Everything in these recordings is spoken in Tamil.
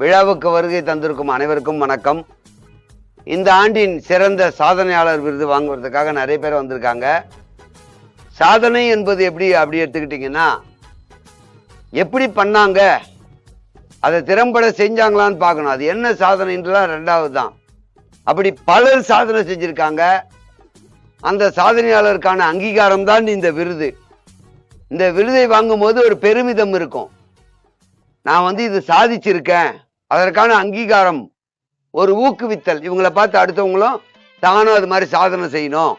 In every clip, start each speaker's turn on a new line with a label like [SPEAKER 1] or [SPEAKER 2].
[SPEAKER 1] விழாவுக்கு வருகை தந்திருக்கும் அனைவருக்கும் வணக்கம். இந்த ஆண்டின் சிறந்த சாதனையாளர் விருது வாங்குவதற்காக நிறைய பேர் வந்திருக்காங்க. சாதனை என்பது எப்படி அப்படி எடுத்துக்கிட்டிங்கன்னா எப்படி பண்ணாங்க அதை திறம்பட செஞ்சாங்களான்னு பார்க்கணும். அது என்ன சாதனைன்றலாம் ரெண்டாவது தான் அப்படி பலர் சாதனை செஞ்சுருக்காங்க. அந்த சாதனையாளருக்கான அங்கீகாரம் தான் இந்த விருது. இந்த விருதை வாங்கும்போது ஒரு பெருமிதம் இருக்கும். நான் வந்து இது சாதிச்சிருக்கேன். அதற்கான அங்கீகாரம் ஒரு ஊக்குவித்தல். இவங்களை பார்த்து அடுத்தவங்களும் தானும் அது மாதிரி சாதனை செய்யணும்.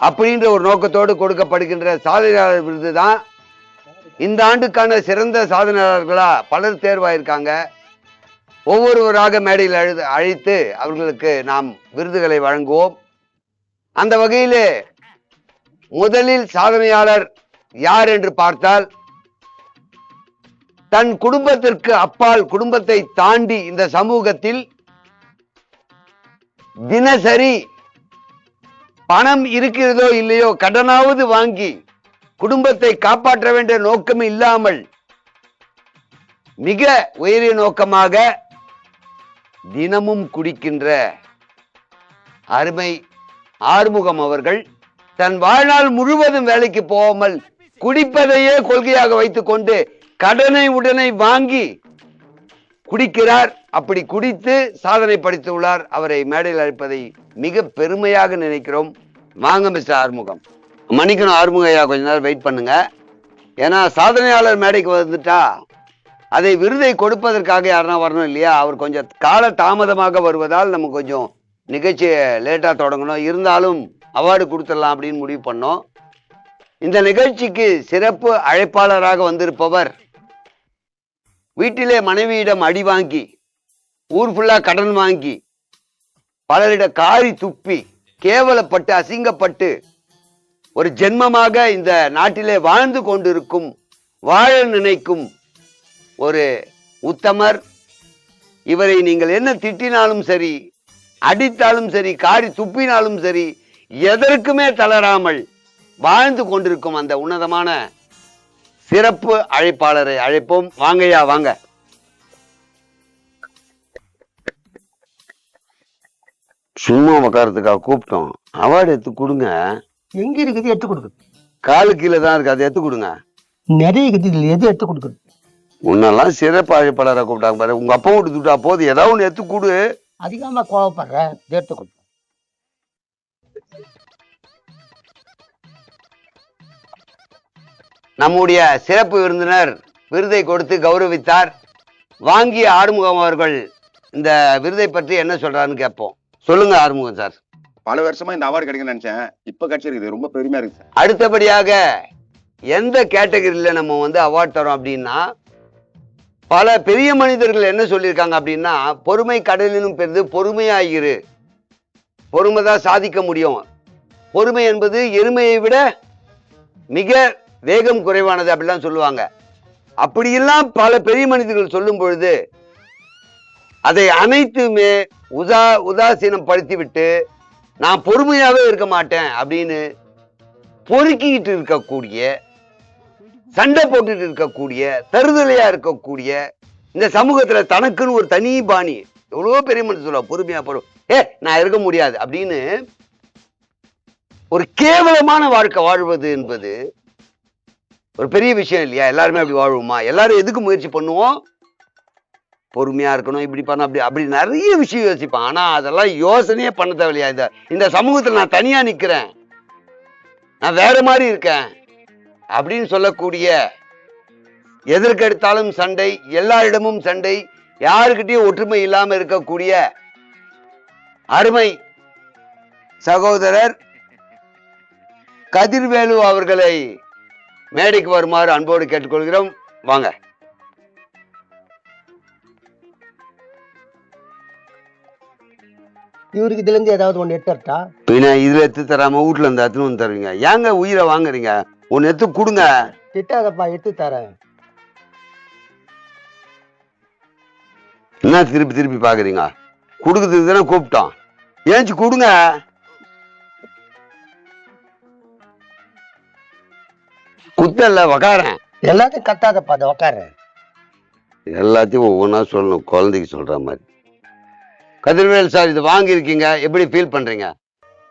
[SPEAKER 1] அப்படின்ற ஒரு நோக்கத்தோடு கொடுக்கப்படுகின்ற சாதனையாளர் விருது தான் இந்த ஆண்டுக்கான சிறந்த சாதனையாளர்களா பலர் தேர்வாயிருக்காங்க. ஒவ்வொருவராக மேடையில் அழு அழைத்து அவர்களுக்கு நாம் விருதுகளை வழங்குவோம். அந்த வகையிலே முதலில் சாதனையாளர் யார் என்று பார்த்தால் தன் குடும்பத்திற்கு அப்பால் குடும்பத்தை தாண்டி இந்த சமூகத்தில் தினசரி பணம் இருக்கிறதோ இல்லையோ கடனாவது வாங்கி குடும்பத்தை காப்பாற்ற வேண்டிய நோக்கம் இல்லாமல் மிக உயரிய நோக்கமாக தினமும் குடிக்கின்ற அருமை ஆறுமுகம் அவர்கள் தன் வாழ்நாள் முழுவதும் வேலைக்கு போகாமல் குடிப்பதையே கொள்கையாக வைத்துக்கொண்டு கடனை உடனை வாங்கி குடிக்கிறார். அப்படி குடித்து சாதனை படித்துள்ளார் அவரை மேடையில் அழைப்பதை மிக பெருமையாக நினைக்கிறோம். வாங்க மிஸ்டர் ஆறுமுகம். மணிக்கணும் ஆறுமுகம் கொஞ்ச நேரம் வெயிட் பண்ணுங்க. ஏன்னா சாதனையாளர் மேடைக்கு வந்துட்டா அதை விருதை கொடுப்பதற்காக யாருன்னா வரணும் இல்லையா? அவர் கொஞ்சம் கால தாமதமாக வருவதால் நம்ம கொஞ்சம் நிகழ்ச்சியை லேட்டாக தொடங்கணும். இருந்தாலும் அவார்டு கொடுத்துடலாம் அப்படின்னு முடிவு பண்ணோம். இந்த நிகழ்ச்சிக்கு சிறப்பு அழைப்பாளராக வந்திருப்பவர் வீட்டிலே மனைவியிடம் அடி வாங்கி ஊர் ஃபுல்லா கடன் வாங்கி பலரிட காரி துப்பி கேவலப்பட்டு அசிங்கப்பட்டு ஒரு ஜென்மமாக இந்த நாட்டிலே வாழ்ந்து கொண்டிருக்கும் வாழ நினைக்கும் ஒரு உத்தமர். இவரை நீங்கள் என்ன திட்டினாலும் சரி அடித்தாலும் சரி காரி துப்பினாலும் சரி எதற்குமே தளராமல் வாழ்ந்து கொண்டிருக்கும் அந்த உன்னதமான சிறப்பு அழைப்பாளரை அழைப்போம். வாங்கய்யா வாங்க. சும்மா உட்காரத்துக்காக கூப்பிட்டோம். அவார்டு எடுத்து கொடுங்க.
[SPEAKER 2] எங்க இருக்குது எடுத்து கொடுக்குறது
[SPEAKER 1] காலு கீழே தான் இருக்கு. அதை எடுத்து கொடுங்க.
[SPEAKER 2] நிறைய இருக்குது. இதுல எது எடுத்து கொடுக்குறது
[SPEAKER 1] முன்னெல்லாம் சிறப்பு அழைப்பாளராக கூப்பிட்டாங்க பாரு. உங்க அப்பா விட்டு போது ஏதாவது ஒன்று எடுத்து கொடு.
[SPEAKER 2] அதிகமா கோவப்படுற. எடுத்து கொடு.
[SPEAKER 1] நம்முடைய சிறப்பு விருந்தினர் விருதை கொடுத்து கௌரவித்தார். வாங்கிய ஆறுமுகம் அவர்கள் இந்த விருதை பற்றி என்ன சொல்றாருன்னு கேட்போம். சொல்லுங்க ஆறுமுகம் சார்.
[SPEAKER 3] பல வருஷமா இந்த அவார்டு கிடைக்கும்னு நினைச்சேன். இப்ப கிடைச்சிருக்குது. ரொம்ப பெருமையா இருக்கு சார்.
[SPEAKER 1] அடுத்தபடியாக எந்த கேட்டகரியில் நம்ம வந்து அவார்ட் தரோம் அப்படின்னா பல பெரிய மனிதர்கள் என்ன சொல்லியிருக்காங்க அப்படின்னா பொறுமை கடலினும் பெரிது பொறுமையாயிரு பொறுமை தான் சாதிக்க முடியும். பொறுமை என்பது எருமையை விட மிக வேகம் குறைவானது அப்படிலாம் சொல்லுவாங்க. அப்படியெல்லாம் பல பெரிய மனிதர்கள் சொல்லும் பொழுது அதை அனைத்துமே உதா உதாசீனம் படுத்திவிட்டு நான் பொறுமையாகவே இருக்க மாட்டேன் அப்படின்னு பொறுக்கிக்கிட்டு இருக்கக்கூடிய சண்டை போட்டுட்டு இருக்கக்கூடிய தருதலையா இருக்கக்கூடிய இந்த சமூகத்துல தனக்குன்னு ஒரு தனி பாணி எவ்வளவோ பெரிய மனுஷன் சொல்லுவா பொறுமையா பொறு ஏ நான் இருக்க முடியாது அப்படின்னு ஒரு கேவலமான வாழ்க்கை வாழ்வது என்பது ஒரு பெரிய விஷயம் இல்லையா? எல்லாருமே அப்படி வாழ்வோமா? எல்லாரும் எதுக்கு முயற்சி பண்ணுவோம்? பொறுமையா இருக்கணும் இப்படி பண்ண அப்படி அப்படி நிறைய விஷயம் யோசிப்பான். ஆனா அதெல்லாம் யோசனையே பண்ண தேவையில்லையா? இந்த இந்த சமூகத்துல நான் தனியா நிக்கிறேன். நான் வேற மாதிரி இருக்கேன். அப்படின்னு சொல்லக்கூடிய எதற்கெடுத்தாலும் சண்டை எல்லாரிடமும் சண்டை யாருக்கிட்டையும் ஒற்றுமை இல்லாம இருக்கக்கூடிய அருமை சகோதரர் கதிர்வேலு அவர்களை மேடைக்கு வருமாறு அன்போடு கேட்டுக்கொள்கிறோம். வாங்க.
[SPEAKER 2] இவருக்கு இதுல இருந்து ஏதாவது ஒண்ணு எடுத்து வரட்டா
[SPEAKER 1] பின்ன இதுல எடுத்து தராம வீட்டுல இருந்து எடுத்துன்னு வந்து தருவீங்க. ஏங்க உயிரை வாங்குறீங்க? ஒன்னு எடுத்து கொடுங்க.
[SPEAKER 2] திட்டாதப்பா எடுத்து தரேன்.
[SPEAKER 1] என்ன திருப்பி திருப்பி பாக்குறீங்க? கொடுக்கறதுக்கு தானே கூப்பிட்டோம். ஏஞ்சி கொடுங்க. குத்தல்ல உக்காரேன்
[SPEAKER 2] எல்லாத்தையும் கத்தாதப்பா அதை உக்காரு.
[SPEAKER 1] எல்லாத்தையும் ஒவ்வொன்றா சொல்லணும் குழந்தைக்கு சொல்ற மாதிரி. கதிர்வேல் சார் இது வாங்கியிருக்கீங்க எப்படி ஃபீல் பண்றீங்க?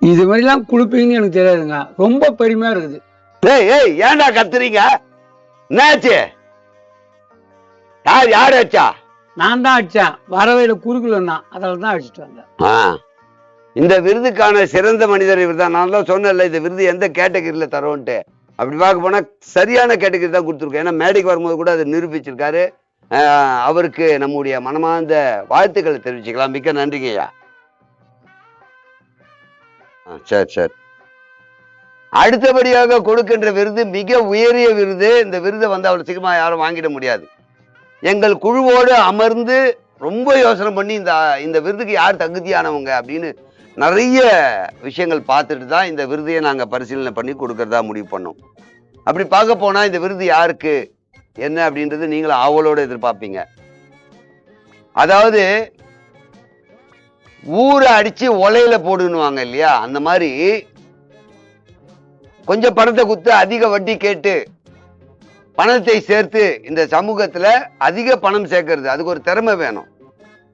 [SPEAKER 4] இது மாதிரிலாம் கொடுப்பீங்கன்னு எனக்கு தெரியாதுங்க. ரொம்ப பெருமையா இருக்குது.
[SPEAKER 1] ஏய் ஏய் ஏன்டா கத்துறீங்க? என்னாச்சு? யார் யார் வச்சா
[SPEAKER 4] நான் தான் அடிச்சேன். வரவையில குறுக்கல தான் அதில் தான் அடிச்சிட்டு வந்தேன்.
[SPEAKER 1] ஆ. இந்த விருதுக்கான சிறந்த மனிதர் இவர் தான் நான் தான் சொன்னேன்ல இந்த விருது எந்த கேட்டகரியில தரோன்ட்டு அப்படி பார்க்க போனா சரியான கேட்டகரி தான் கொடுத்துருக்கோம். ஏன்னா மேடைக்கு வரும்போது கூட அதை நிரூபிச்சிருக்காரு. ஆஹ் அவருக்கு நம்முடைய மனமார்ந்த வாழ்த்துக்களை தெரிவிச்சுக்கலாம். மிக்க நன்றிங்க ஐயா. சரி சரி. அடுத்தபடியாக கொடுக்கின்ற விருது மிக உயரிய விருது. இந்த விருதை வந்து அவ்வளவு சீக்கிரமாக யாரும் வாங்கிட முடியாது. எங்கள் குழுவோடு அமர்ந்து ரொம்ப யோசனை பண்ணி இந்த இந்த விருதுக்கு யார் தகுதியானவங்க அப்படின்னு நிறைய விஷயங்கள் பார்த்துட்டு தான் இந்த விருதையை நாங்கள் பரிசீலனை பண்ணி கொடுக்கறதா முடிவு பண்ணோம். அப்படி பார்க்க போனால் இந்த விருது யாருக்கு? என்ன அப்படின்றது நீங்களும் ஆவலோடு எதிர்பார்ப்பீங்க. அதாவது ஊரை அடித்து ஒலையில போடுன்னுவாங்க இல்லையா? அந்த மாதிரி கொஞ்சம் பணத்தை குத்து அதிக வட்டி கேட்டு பணத்தை சேர்த்து இந்த சமூகத்தில் அதிக பணம் சேர்க்கறது. அதுக்கு ஒரு திறமை வேணும்.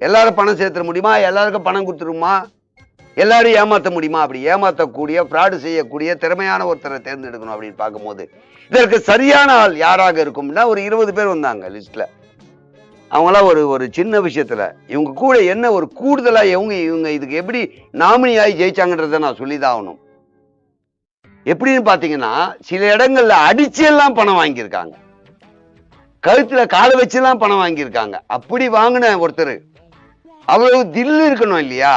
[SPEAKER 1] எல்லாரும் பணம் சேர்த்துட முடியுமா? எல்லாருக்கும் பணம் கொடுத்துருமா எல்லாரும் ஏமாத்த முடியுமா? அப்படி ஏமாத்தக்கூடிய ஃப்ராடு செய்யக்கூடிய திறமையான ஒருத்தரை தேர்ந்தெடுக்கணும் அப்படின்னு பார்க்கும்போது இதற்கு சரியான ஆள் யாராக இருக்கும்னா ஒரு இருபது பேர் வந்தாங்க லிஸ்ட்ல அவங்களாம் ஒரு ஒரு சின்ன விஷயத்துல இவங்க கூட என்ன ஒரு கூடுதலா இவங்க இவங்க இதுக்கு எப்படி நாமினி ஆகி ஜெயிச்சாங்கன்றதை நான் சொல்லிதான் ஆகணும். எப்படின்னு பாத்தீங்கன்னா சில இடங்கள்ல அடிச்சு எல்லாம் பணம் வாங்கியிருக்காங்க. கழுத்துல காலை வச்செல்லாம் பணம் வாங்கியிருக்காங்க. அப்படி வாங்கின ஒருத்தர் அவ்வளவு தில்லு இருக்கணும் இல்லையா?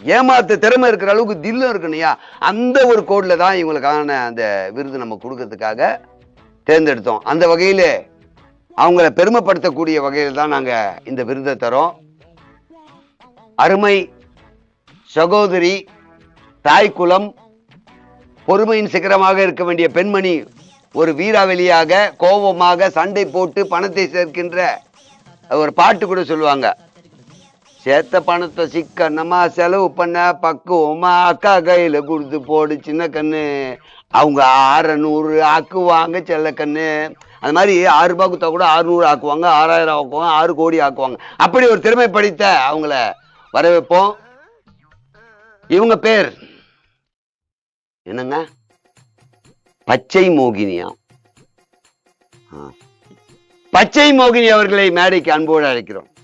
[SPEAKER 1] ஏமாத்த திறமை இருக்கிற அளவுக்கு தில்லும் இருக்கணும்யா? அந்த ஒரு கோடில் தான் இவங்களுக்கான அந்த விருது நம்ம கொடுக்கறதுக்காக தேர்ந்தெடுத்தோம். அந்த வகையில் அவங்கள பெருமைப்படுத்தக்கூடிய வகையில் தான் நாங்கள் இந்த விருதை தரோம் அருமை சகோதரி தாய்க்குலம் பொறுமையின் சிகரமாக இருக்க வேண்டிய பெண்மணி ஒரு வீராவெளியாக கோபமாக சண்டை போட்டு பணத்தை சேர்க்கின்ற ஒரு பாட்டு கூட சொல்லுவாங்க. சேர்த்த பணத்தை சிக்கனமா செலவு பண்ண? பக்குவமா அக்கா கையில கொடுத்து போடு சின்ன கண்ணு. அவங்க ஆறநூறு ஆக்குவாங்க செல்ல கண்ணு. அது மாதிரி ஆறு ரூபா கொடுத்தா கூட ஆறுநூறு ஆக்குவாங்க ஆறாயிரம் ஆக்குவாங்க ஆறு கோடி ஆக்குவாங்க. அப்படி ஒரு திறமை படித்த அவங்கள வரவேற்போம். இவங்க பேர் என்னங்க? பச்சை மோகினியா? ஆ. பச்சை மோகினி அவர்களை மேடைக்கு அன்போடு அழைக்கிறோம்.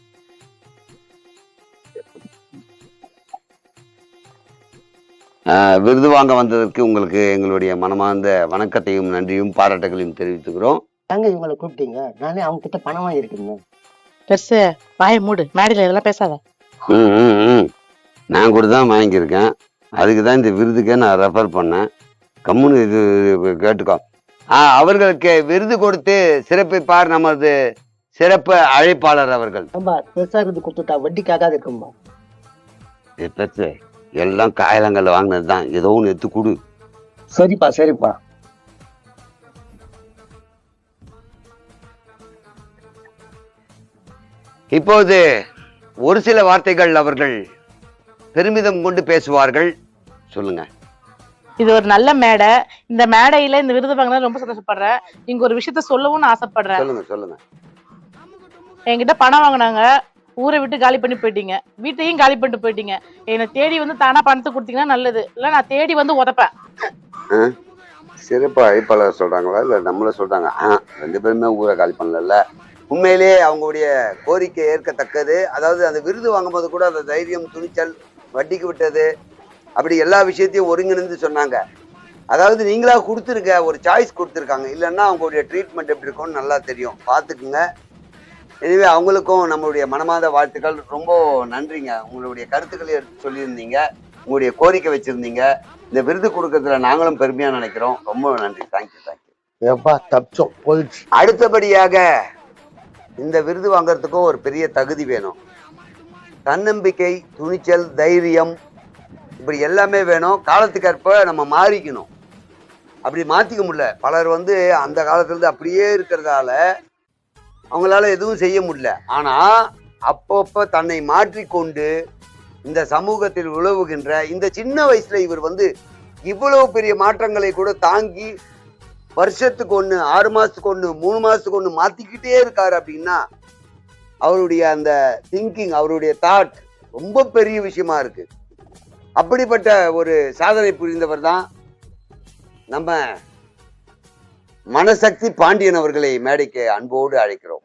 [SPEAKER 1] விருது வாங்க வந்ததற்கு உங்களுக்கு எங்களுடைய மனமார்ந்த வணக்கத்தையும் நன்றியும் பாராட்டுகளையும் தெரிவித்துக்கிறோம்.
[SPEAKER 2] தாங்க இவங்களை கூப்பிட்டீங்க? நானே அவங்க கிட்ட பணம் வாங்கியிருக்கேங்க.
[SPEAKER 5] பெருசு வாய மூடு மேடையில இதெல்லாம் பேசாத.
[SPEAKER 1] ம், ம், ம். நான் கூட தான் வாங்கியிருக்கேன். அதுக்கு தான் இந்த விருதுக்கே நான் ரெஃபர் பண்ணேன். கம்முன்னு இது கேட்டுக்கோ. ஆ அவர்களுக்கு விருது கொடுத்து சிறப்பிப்பார் நமது சிறப்பு அழைப்பாளர் அவர்கள்.
[SPEAKER 2] ரொம்ப பெருசா இருந்து கொடுத்துட்டா வட்டிக்காக இருக்கும்பா.
[SPEAKER 1] பெருசு. எல்லாம் காயலங்கல்ல வாங்கினது தான் ஏதோ ஒன்று எடுத்து கொடு.
[SPEAKER 2] சரிப்பா சரிப்பா.
[SPEAKER 1] இப்போது ஒரு சில வார்த்தைகள் அவர்கள் பெருமிதம் கொண்டு பேசுவார்கள். சொல்லுங்க.
[SPEAKER 5] இது ஒரு நல்ல மேடை. இந்த மேடையில இந்த விருது வாங்கினது ரொம்ப சந்தோஷப்படுறேன். இங்க ஒரு விஷயத்த சொல்லவும் நான் ஆசைப்படுறேன்.
[SPEAKER 1] சொல்லுங்க சொல்லுங்க.
[SPEAKER 5] என்கிட்ட பணம் வாங்கினாங்க. ஊரை விட்டு காலி பண்ணி போயிட்டீங்க. வீட்டையும் காலி பண்ணிட்டு போயிட்டீங்க. என்னை தேடி வந்து தானா பணத்தை கொடுத்தீங்கன்னா நல்லது. இல்ல நான் தேடி வந்து உதப்பேன்.
[SPEAKER 1] சிறப்பு அழைப்பாளர் சொல்றாங்களா? இல்ல நம்மள சொல்றாங்க. ஆ ரெண்டு பேருமே ஊரை காலி பண்ணல உண்மையிலேயே அவங்களுடைய கோரிக்கை ஏற்கத்தக்கது. அதாவது அந்த விருது வாங்கும்போது கூட அந்த தைரியம் துணிச்சல் வட்டிக்கு விட்டது. அப்படி எல்லா விஷயத்தையும் ஒருங்கிணைந்து சொன்னாங்க. அதாவது நீங்களா கொடுத்துருக்க ஒரு சாய்ஸ் கொடுத்துருக்காங்க. இல்லைன்னா அவங்களுடைய ட்ரீட்மெண்ட் எப்படி இருக்கும்னு நல்லா தெரியும். பார்த்துக்குங்க. எனவே அவங்களுக்கும் நம்மளுடைய மனமாத வாழ்த்துக்கள். ரொம்ப நன்றிங்க. உங்களுடைய கருத்துக்களை சொல்லியிருந்தீங்க. உங்களுடைய கோரிக்கை வச்சிருந்தீங்க. இந்த விருது கொடுக்கறதுல நாங்களும் பெருமையா நினைக்கிறோம். ரொம்ப நன்றி. தேங்க்யூ தேங்க்யூ
[SPEAKER 2] எப்பா தப்பிச்சோம். போயிடுச்சு.
[SPEAKER 1] அடுத்தபடியாக இந்த விருது வாங்குறதுக்கும் ஒரு பெரிய தகுதி வேணும். தன்னம்பிக்கை துணிச்சல் தைரியம் இப்படி எல்லாமே வேணும். காலத்துக்கேற்ப நம்ம மாறிக்கணும். அப்படி மாத்திக்க முடியல. பலர் வந்து அந்த காலத்துல இருந்து அப்படியே இருக்கிறதால அவங்களால எதுவும் செய்ய முடியல. ஆனா அப்பப்ப தன்னை மாற்றிக்கொண்டு இந்த சமூகத்தில் உழவுகின்ற இந்த சின்ன வயசுல இவர் வந்து இவ்வளவு பெரிய மாற்றங்களை கூட தாங்கி வருஷத்துக்கு ஒண்ணு ஆறு மாசத்துக்கு ஒண்ணு மூணு மாசத்துக்கு ஒண்ணு மாத்திக்கிட்டே இருக்காரு அப்படின்னா அவருடைய அந்த திங்கிங் அவருடைய தாட் ரொம்ப பெரிய விஷயமா இருக்கு. அப்படிப்பட்ட ஒரு சாதனை புரிந்தவர் தான் நம்ம மனசக்தி பாண்டியன் அவர்களை மேடைக்கு அன்போடு அழைக்கிறோம்.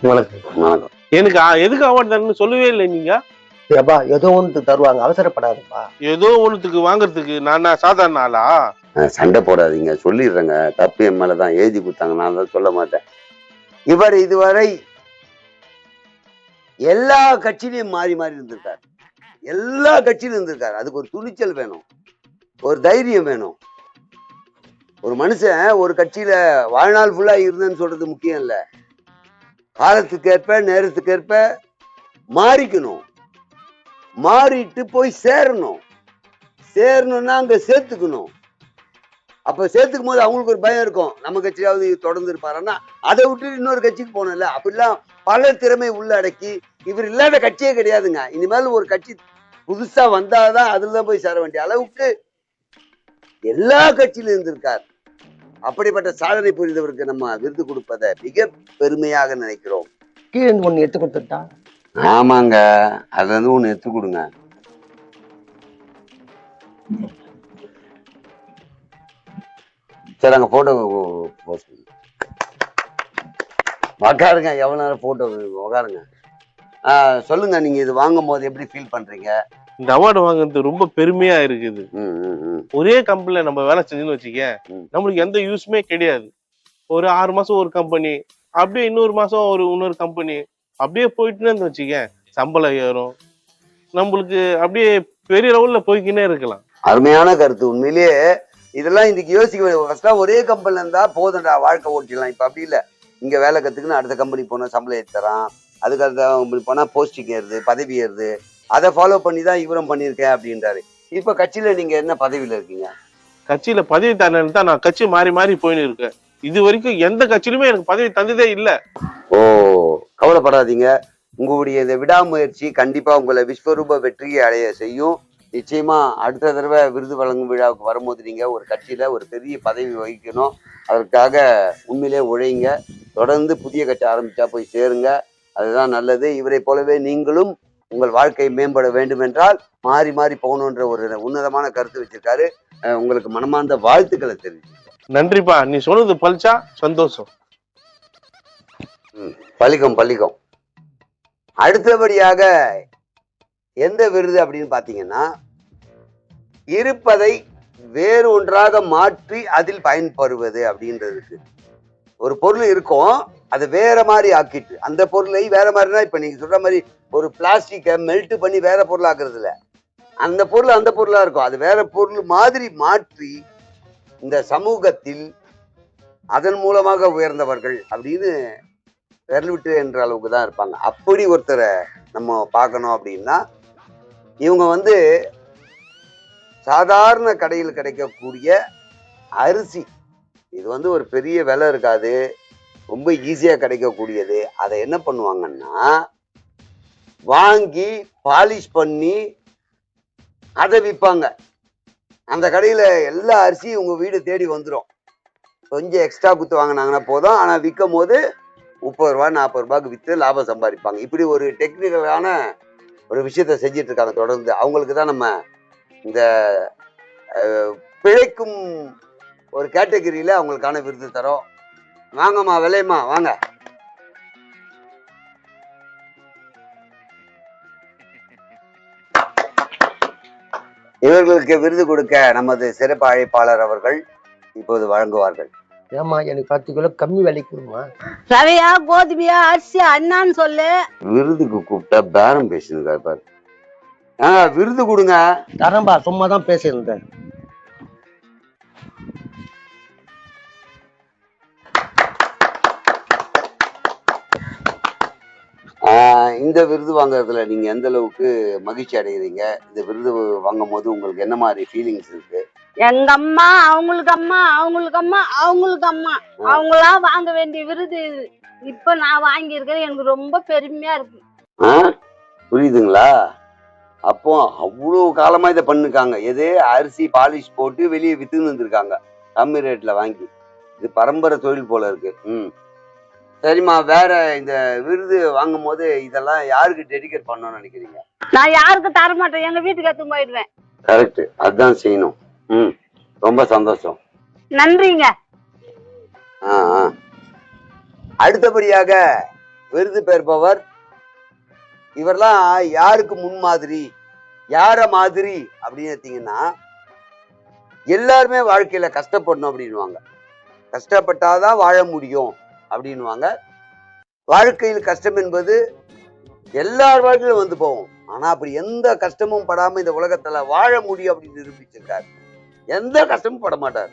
[SPEAKER 6] வணக்கம். எனக்கு எதுக்கு அவார்ட் தரணும்னு சொல்லவே இல்லை நீங்க?
[SPEAKER 2] ஏப்பா ஏதோ ஒன்று தருவாங்க அவசரப்படாதப்பா.
[SPEAKER 6] ஏதோ ஒண்ணுத்துக்கு வாங்குறதுக்கு நான் சாதாரண ஆளா?
[SPEAKER 1] அஹ் சண்டை போடாதீங்க சொல்லிடுறேங்க. தப்பு என் மேலதான் எழுதி கொடுத்தாங்க நான் தான் சொல்ல மாட்டேன். இவர் இதுவரை எல்லா கட்சியிலையும் மாறி மாறி இருந்திருக்கார். எல்லா கட்சியிலும் இருந்திருக்கார். அதுக்கு ஒரு துணிச்சல் வேணும். ஒரு தைரியம் வேணும். ஒரு மனுஷன் ஒரு கட்சியில வாழ்நாள் ஃபுல்லா இருந்தேன்னு சொல்றது முக்கியம் இல்ல. காலத்துக்கேற்ப நேரத்துக்கேற்ப மாறிக்கணும். மாறிட்டு போய் சேரணும். சேரணும்னா அங்க சேர்த்துக்கணும். அப்ப சேர்த்துக்கும் போது அவங்களுக்கு ஒரு பயம் இருக்கும். நம்ம கட்சியாவது தொடர்ந்து இருப்பாருன்னா அதை விட்டு இன்னொரு கட்சிக்கு போகணும்ல. அப்படிலாம் பல திறமை உள்ளடக்கி இவர் இல்லாத கட்சியே கிடையாதுங்க. இனிமேல் ஒரு கட்சி புதுசா வந்தாதான் அதுல தான் போய் சேர வேண்டிய அளவுக்கு எல்லா கட்சியிலும் இருந்திருக்கார். அப்படிப்பட்ட சாதனை புரிந்தவருக்கு நம்ம விருது கொடுப்பதை மிக பெருமையாக நினைக்கிறோம்.
[SPEAKER 2] கீழே ஒண்ணு எடுத்து கொடுத்துட்டா?
[SPEAKER 1] ஆமாங்க. அதுல இருந்து ஒண்ணு எடுத்து கொடுங்க. சரி அங்க போட்டோ போஸ்ட் உக்காருங்க எவ்வளவு நேரம் போட்டோ உக்காருங்க. ஆ, சொல்லுங்க நீங்க இது வாங்கும் போது எப்படி ஃபீல் பண்றீங்க?
[SPEAKER 6] இந்த அவார்டு வாங்குறது ரொம்ப பெருமையா இருக்குது. ஒரே கம்பெனில நம்ம வேலை செஞ்சோன்னு வச்சுக்க. நம்மளுக்கு எந்த யூஸ்மே கிடையாது. ஒரு ஆறு மாசம் ஒரு கம்பெனி அப்படியே இன்னொரு மாசம் ஒரு இன்னொரு கம்பெனி அப்படியே போயிட்டுன்னு வச்சுக்க சம்பளம் ஏறும். நம்மளுக்கு அப்படியே பெரிய லெவல்ல போய்க்கினே இருக்கலாம்.
[SPEAKER 1] அருமையான கருத்து. உண்மையிலேயே இதெல்லாம் இன்னைக்கு யோசிக்க வேண்டிய ஒரே கம்பெனில இருந்தா போதும்டா வாழ்க்கை ஓட்டிடலாம். இப்ப அப்படி இல்ல. இங்க வேலை கத்துக்குன்னு அடுத்த கம்பெனி போனா சம்பளம் ஏற்றி தரான். அதுக்கு அடுத்த கம்பெனி போனா போஸ்டிங் ஏறுது பதவி ஏறுது. அதை ஃபாலோ பண்ணி தான் இவரும் பண்ணியிருக்கேன் அப்படின்றாரு. இப்ப கட்சியில நீங்க என்ன பதவியில இருக்கீங்க?
[SPEAKER 6] கட்சியில பதவி தரணும் தான் நான் கட்சி மாறி மாறி போயின்னு இருக்கேன். இது வரைக்கும் எந்த கட்சியிலுமே எனக்கு பதவி தந்ததே இல்ல.
[SPEAKER 1] ஓ கவலைப்படாதீங்க. உங்களுடைய இந்த விடாமுயற்சி கண்டிப்பா உங்களை விஸ்வரூப வெற்றியை அடைய செய்யும். நிச்சயமா அடுத்த தடவை விருது வழங்கும் விழாவுக்கு வரும்போது நீங்க ஒரு கட்சியில ஒரு பெரிய பதவி வகிக்கணும். அதற்காக உண்மையிலே உழைங்க தொடர்ந்து புதிய கட்சி ஆரம்பிச்சா போய் சேருங்க. அதுதான் நல்லது. இவரை போலவே நீங்களும் உங்கள் வாழ்க்கை மேம்பட வேண்டும் என்றால் மாறி மாறி போகணுன்ற ஒரு உன்னதமான கருத்து வச்சிருக்காரு. உங்களுக்கு மனமார்ந்த வாழ்த்துக்களை தெரிவிச்சு
[SPEAKER 6] நன்றிப்பா. நீ சொன்னது பழிச்சா சந்தோஷம்.
[SPEAKER 1] பள்ளிக்கம் பள்ளிக்கம் அடுத்தபடியாக எந்த விருது அப்படின்னு பார்த்தீங்கன்னா இருப்பதை வேறு ஒன்றாக மாற்றி அதில் பயன்பெறுவது அப்படின்றதுக்கு ஒரு பொருள் இருக்கும் அதை வேற மாதிரி ஆக்கிட்டு அந்த பொருளை வேற மாதிரினா இப்ப நீங்க சொல்ற மாதிரி ஒரு பிளாஸ்டிக்கை மெல்ட் பண்ணி வேற பொருள் ஆக்குறது இல்ல அந்த பொருள் அந்த பொருளா இருக்கும். அது வேற பொருள் மாதிரி மாற்றி இந்த சமூகத்தில் அதன் மூலமாக உயர்ந்தவர்கள் அப்படின்னு விரல் விட்டு என்ற அளவுக்கு தான் இருப்பாங்க. அப்படி ஒருத்தரை நம்ம பார்க்கணும் அப்படின்னா இவங்க வந்து சாதாரண கடையில் கிடைக்கக்கூடிய அரிசி. இது வந்து ஒரு பெரிய விலை இருக்காது. ரொம்ப ஈஸியாக கிடைக்கக்கூடியது. அதை என்ன பண்ணுவாங்கன்னா வாங்கி பாலிஷ் பண்ணி அதை விற்பாங்க அந்த கடையில் எல்லா அரிசியும் உங்கள் வீடு தேடி வந்துடும் கொஞ்சம் எக்ஸ்ட்ரா குத்து வாங்கினாங்கன்னா போதும். ஆனால் விற்கும் போது முப்பது ரூபா நாற்பது ரூபாய்க்கு விற்று லாபம் சம்பாதிப்பாங்க. இப்படி ஒரு டெக்னிக்கலான ஒரு விஷயத்த செஞ்சிட்டு இருக்காங்க தொடர்ந்து. அவங்களுக்கு தான் நம்ம இந்த பிழைக்கும் ஒரு கேட்டகரியில் அவங்களுக்கான விருது தரோம். வாங்கம்மா விலையம்மா வாங்க. இவர்களுக்கு விருது கொடுக்க நமது சிறப்பு அழைப்பாளர் அவர்கள் இப்போது வழங்குவார்கள்.
[SPEAKER 2] ஏமா எனக்கு பத்து கிலோ கம்மி விலைக்கு கொடுமா
[SPEAKER 7] ரவையா கோதுமையா அரிசி அண்ணான்னு சொல்லு.
[SPEAKER 1] விருதுக்கு கூப்பிட்டா பேரம் பேசியிருக்காரு பாரு. ஆ விருது கொடுங்க.
[SPEAKER 2] தரம்பா சும்மா தான் பேசியிருந்தேன்.
[SPEAKER 1] இந்த விருது வாங்குறதுல நீங்க எந்த அளவுக்கு மகிழ்ச்சி அடைகிறீங்க இந்த விருது வாங்கும் போது உங்களுக்கு என்ன மாதிரி ஃபீலிங்ஸ் இருக்கு?
[SPEAKER 7] எங்க அம்மா அவங்களுக்கு அம்மா அவங்களுக்கு அம்மா அவங்களுக்கு அம்மா. அவங்களா வாங்க வேண்டிய விருது இது இப்ப நான் வாங்கியிருக்கிறது எனக்கு ரொம்ப பெருமையா இருக்கு.
[SPEAKER 1] ஆ? புரியுதுங்களா? அப்போ அவ்வளோ காலமா இதை பண்ணிருக்காங்க. எது? அரிசி பாலிஷ் போட்டு வெளியே வித்துன்னு இருந்திருக்காங்க கம்மி ரேட்ல வாங்கி. இது பரம்பரை தொழில் போல இருக்கு. ம். சரிம்மா வேற இந்த விருது வாங்கும் போது இதெல்லாம் யாருக்கு டெடிகேட் பண்ணணும்னு நினைக்கிறீங்க?
[SPEAKER 7] நான் யாருக்கும் தர மாட்டேன் எங்க வீட்டுக்கு எடுத்து போயிடுவேன்.
[SPEAKER 1] கரெக்ட் அதுதான் செய்யணும். ம். ரொம்ப சந்தோஷம்.
[SPEAKER 7] நன்றிங்க.
[SPEAKER 1] ஆ, ஆ. அடுத்தபடியாக விருது பெறுபவர் இவரெல்லாம் யாருக்கு முன்மாதிரி யார மாதிரி அப்படின்னு எடுத்தீங்கன்னா எல்லாருமே வாழ்க்கையில கஷ்டப்படணும் அப்படின்வாங்க கஷ்டப்பட்டாதான் வாழ முடியும். அப்படின்வாங்க வாழ்க்கையில் கஷ்டம் என்பது எல்லார் வாழ்க்கையிலும் வந்து போகும். ஆனா அப்படி எந்த கஷ்டமும் படாம இந்த உலகத்துல வாழ முடியும் அப்படின்னு நிரூபிச்சிருக்காரு. எந்த கஷ்டமும் பட மாட்டார்.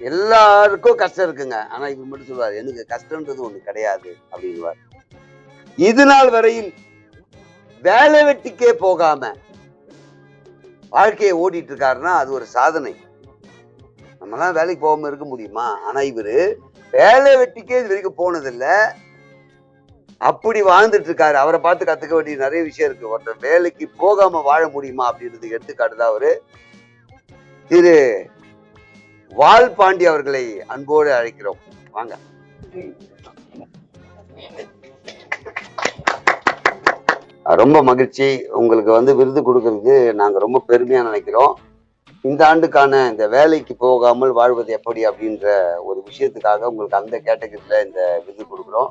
[SPEAKER 1] எல்லாருக்கும் கஷ்டம் இருக்குங்க. ஆனா இவர் மட்டும் சொல்லுவார் எனக்கு கஷ்டம்ன்றது ஒண்ணு கிடையாது அப்படின்வார் இது நாள் வரையில் வேலை வெட்டிக்கே போகாம வாழ்க்கையை ஓடிட்டு இருக்காருன்னா அது ஒரு சாதனை. நம்மலாம் வேலைக்கு போகாம இருக்க முடியுமா? ஆனா இவரு வேலை வெட்டிக்கே இது வரைக்கும் போனதில்ல? அப்படி வாழ்ந்துட்டு இருக்காரு அவரை பார்த்து கத்துக்க வேண்டிய நிறைய விஷயம் இருக்கு. ஒருத்தர் வேலைக்கு போகாம வாழ முடியுமா அப்படின்றதுக்கு எடுத்துக்காட்டுதான் அவரு. திரு வால் பாண்டி அவர்களை அன்போடு அழைக்கிறோம். வாங்க. ரொம்ப மகிழ்ச்சி. உங்களுக்கு வந்து விருது கொடுக்கறதுக்கு நாங்க ரொம்ப பெருமையா நினைக்கிறோம். இந்த ஆண்டுக்கான இந்த வேலைக்கு போகாமல் வாழ்வது எப்படி அப்படின்ற ஒரு விஷயத்துக்காக உங்களுக்கு அந்த கேட்டகரியில் இந்த விருது கொடுக்குறோம்.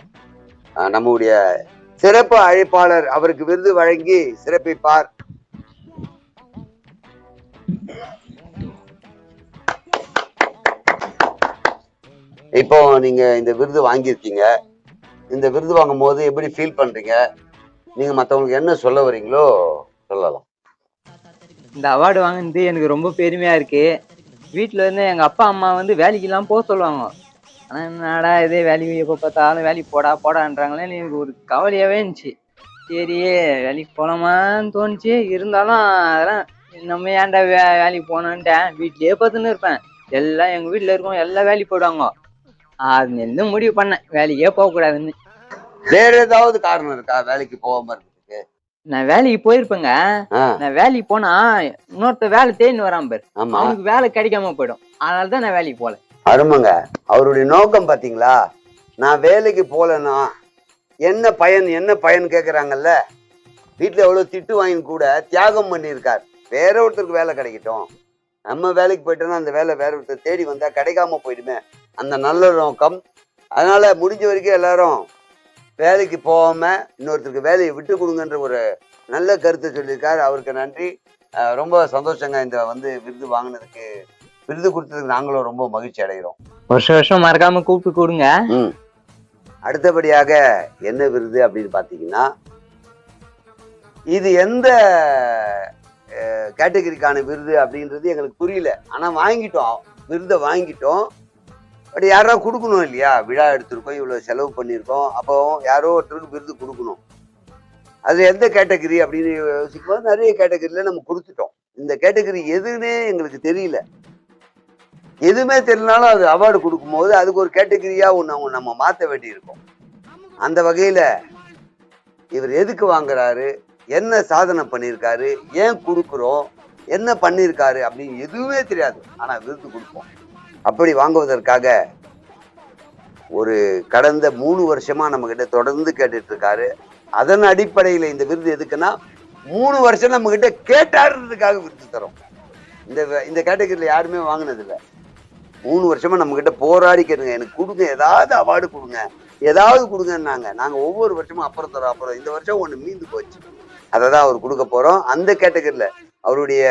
[SPEAKER 1] நம்முடைய சிறப்பு அழைப்பாளர் அவருக்கு விருது வழங்கி சிறப்பிப்பார் இப்போ நீங்க இந்த விருது வாங்கியிருக்கீங்க. இந்த விருது வாங்கும் போது எப்படி ஃபீல் பண்றீங்க? நீங்க மற்றவங்களுக்கு என்ன சொல்ல வரீங்களோ சொல்லலாம்.
[SPEAKER 8] இந்த அவார்டு வாங்கினது எனக்கு ரொம்ப பெருமையா இருக்கு. வீட்டில் இருந்து எங்க அப்பா அம்மா வந்து வேலைக்கெல்லாம் போக சொல்லுவாங்க. ஆனால் என்னடா இதே வேலைக்கு எப்போ பார்த்தாலும் வேலைக்கு போடா போடான்றாங்களே எனக்கு ஒரு கவலையாகவே இருந்துச்சு. சரி வேலைக்கு போகலாமான்னு தோணுச்சு. இருந்தாலும் அதெல்லாம் நம்ம ஏன்டா வே வேலைக்கு போனோன்ட்டேன் வீட்லயே பார்த்துன்னு இருப்பேன். எல்லாம் எங்கள் வீட்டில் இருக்கோம் எல்லாம் வேலைக்கு போயிடுவாங்க. அதுலேருந்து முடிவு பண்ணேன். வேலைக்கே போகக்கூடாதுன்னு.
[SPEAKER 1] வேற ஏதாவது காரணம் இருக்கா? வேலைக்கு போகாம இருக்கிறதுக்கு
[SPEAKER 8] நான் வேலைக்கு போயிருப்பேங்க. நான் வேலைக்கு போனா இன்னொருத்த வேலை தேடின்னு வரான் பாரு. அவனுக்கு வேலை கிடைக்காம போயிடும். அதனால தான் நான் வேலைக்கு போல
[SPEAKER 1] அருமைங்க. அவருடைய நோக்கம் பாத்தீங்களா? நான் வேலைக்கு போலன்னா என்ன பயன் என்ன பயன் கேக்குறாங்கல்ல? வீட்டுல எவ்வளவு திட்டு வாங்கி கூட தியாகம் பண்ணியிருக்கார். வேற ஒருத்தருக்கு வேலை கிடைக்கட்டும். நம்ம வேலைக்கு போயிட்டோம்னா அந்த வேலை வேற ஒருத்தர் தேடி வந்தா கிடைக்காம போயிடுமே. அந்த நல்ல நோக்கம். அதனால முடிஞ்ச வரைக்கும் எல்லாரும் வேலைக்கு போகாம இன்னொருத்தருக்கு வேலையை விட்டு கொடுங்கன்ற ஒரு நல்ல கருத்தை சொல்லியிருக்காரு. அவருக்கு நன்றி. ரொம்ப சந்தோஷங்க இந்த வந்து விருது வாங்கினதுக்கு. விருது கொடுத்ததுக்கு நாங்களும் ரொம்ப மகிழ்ச்சி அடைகிறோம்.
[SPEAKER 8] வருஷம் வருஷம் மறக்காம கூப்பிட்டு கொடுங்க.
[SPEAKER 1] அடுத்தபடியாக என்ன விருது அப்படின்னு பார்த்தீங்கன்னா இது எந்த கேட்டகரிக்கான விருது அப்படின்றது எங்களுக்கு புரியல. ஆனால் வாங்கிட்டோம். விருதை வாங்கிட்டோம். பட் யாரோ கொடுக்கணும் இல்லையா? விழா எடுத்திருக்கோம் இவ்வளோ செலவு பண்ணியிருக்கோம். அப்போ யாரோ ஒருத்தருக்கு விருது கொடுக்கணும். அது எந்த கேட்டகரி அப்படின்னு யோசிக்கும் போது நிறைய கேட்டகரியில் நம்ம கொடுத்துட்டோம். இந்த கேட்டகரி எதுன்னே எங்களுக்கு தெரியல. எதுவுமே தெரியலனாலும் அது அவார்டு கொடுக்கும்போது அதுக்கு ஒரு கேட்டகரியாக ஒன்று அவங்க நம்ம மாற்ற வேண்டியிருக்கும். அந்த வகையில இவர் எதுக்கு வாங்குறாரு? என்ன சாதனை பண்ணியிருக்காரு? ஏன் கொடுக்குறோம்? என்ன பண்ணியிருக்காரு அப்படின்னு எதுவுமே தெரியாது. ஆனா விருது கொடுப்போம். அப்படி வாங்குவதற்காக ஒரு கடந்த மூணு வருஷமா நம்ம கிட்ட தொடர்ந்து கேட்டுட்டு இருக்காரு அதன் அடிப்படையில் இந்த விருது எதுக்குன்னா மூணு வருஷம் நம்ம கிட்ட கேட்டாருன்றதுக்காக விருது தரோம். இந்த இந்த கேட்டகரியில் யாருமே வாங்கினது மூணு வருஷமா நம்ம கிட்ட போராடி கேட்டுங்க. எனக்கு கொடுங்க ஏதாவது அவார்டு கொடுங்க. ஏதாவது கொடுங்கன்னாங்க. நாங்கள் ஒவ்வொரு வருஷமும் அப்புறம் தரோம் அப்புறம் இந்த வருஷம் ஒன்று மீந்து போச்சு. அதை தான் அவர் கொடுக்க போறோம். அந்த கேட்டகரியில் அவருடைய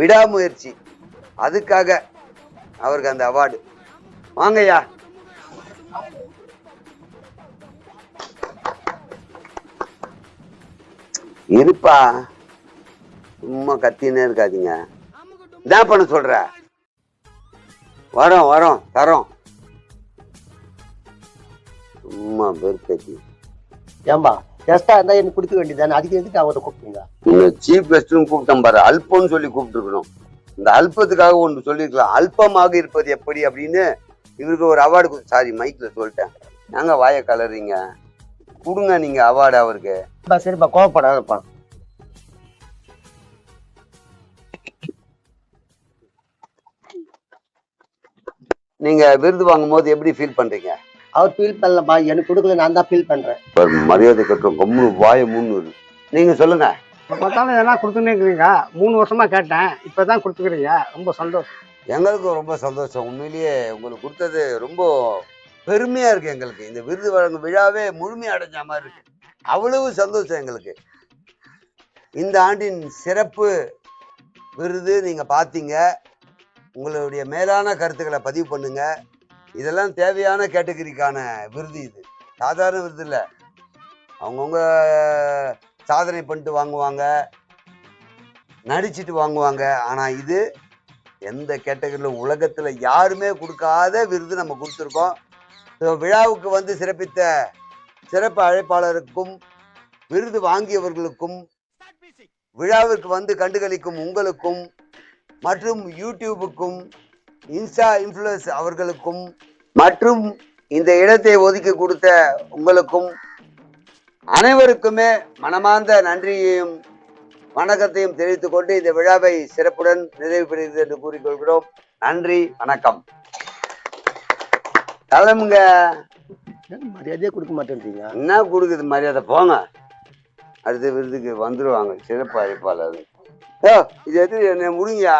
[SPEAKER 1] விடாமுயற்சி அதுக்காக அவருக்கு அந்த அவார்டு வாங்கய்யா. இருப்பா. சும்மா கத்தினே இருக்காதீங்க. என்ன பண்ண சொல்ற. வரோம் வரோம் தரோம். சும்மா பெருக்கி
[SPEAKER 2] ஏம்பா கெஸ்டா இருந்தா எனக்கு கொடுக்க வேண்டியதானே அதுக்கு எதுக்கு அவரை கூப்பிட்டீங்க?
[SPEAKER 1] சீஃப் கெஸ்ட்னு கூப்பிட்டோம் பாரு. அல்பம்னு சொல்லி கூப்பிட்டுருக்கணும். இந்த அல்பத்துக்காக ஒன்று சொல்லியிருக்கலாம். அல்பமாக இருப்பது எப்படி அப்படின்னு இவருக்கு ஒரு அவார்டு சாரி மைக்ல சொல்லிட்டேன். நாங்க வாய கலறீங்க. கொடுங்க நீங்க அவார்டு அவருக்கு.
[SPEAKER 2] சரிப்பா கோவப்படாதப்பா.
[SPEAKER 1] நீங்க விருது வாங்கும் போது எப்படி ஃபீல் பண்றீங்க?
[SPEAKER 2] அவர் ஃபீல் பண்ணலப்பா. எனக்கு கொடுக்கல நான் தான் ஃபீல் பண்றேன்.
[SPEAKER 1] மரியாதை கட்டும் கம்முனு வாய முன்னு நீங்க சொல்லுங்க.
[SPEAKER 4] பார்த்தாலும் எதனா கொடுத்துன்னே இருக்கிறீங்க மூணு வருஷமாக கேட்டேன். இப்போ தான் கொடுத்துக்கிறீங்க. ரொம்ப சந்தோஷம்.
[SPEAKER 1] எங்களுக்கும் ரொம்ப சந்தோஷம். உண்மையிலேயே உங்களுக்கு கொடுத்தது ரொம்ப பெருமையாக இருக்குது எங்களுக்கு. இந்த விருது வழங்கும் விழாவே முழுமை அடைஞ்ச மாதிரி இருக்கு. அவ்வளவு சந்தோஷம் எங்களுக்கு. இந்த ஆண்டின் சிறப்பு விருது நீங்கள் பார்த்தீங்க. உங்களுடைய மேலான கருத்துக்களை பதிவு பண்ணுங்க. இதெல்லாம் தேவையான கேட்டகரிக்கான விருது இது. சாதாரண விருது இல்லை. அவங்கவுங்க சாதனை பண்ணிட்டு வாங்குவாங்க. நடிச்சிட்டு வாங்குவாங்க. ஆனால் இது எந்த கேட்டகரியில் உலகத்தில் யாருமே கொடுக்காத விருது நம்ம கொடுத்துருக்கோம். ஸோ விழாவுக்கு வந்து சிறப்பித்த சிறப்பு அழைப்பாளருக்கும் விருது வாங்கியவர்களுக்கும் விழாவிற்கு வந்து கண்டுகளிக்கும் உங்களுக்கும் மற்றும் யூடியூபுக்கும் இன்ஸ்டா இன்ஃப்ளூயன்ஸ் அவர்களுக்கும் மற்றும் இந்த இடத்தை ஒதுக்கி கொடுத்த உங்களுக்கும் அனைவருக்குமே மனமார்ந்த நன்றியையும் வணக்கத்தையும் தெரிவித்துக் கொண்டு இந்த விழாவை சிறப்புடன் நிறைவு பெறுகிறது என்று கூறிக்கொள்கிறோம். நன்றி வணக்கம். தலைமுங்க.
[SPEAKER 2] மரியாதையே கொடுக்க மாட்டேன்றீங்க?
[SPEAKER 1] என்ன கொடுக்குது மரியாதை? போங்க. அடுத்த விருதுக்கு வந்துருவாங்க. சிறப்பு அழைப்பாளர். ஓ இது எது? என்ன முடிங்கயா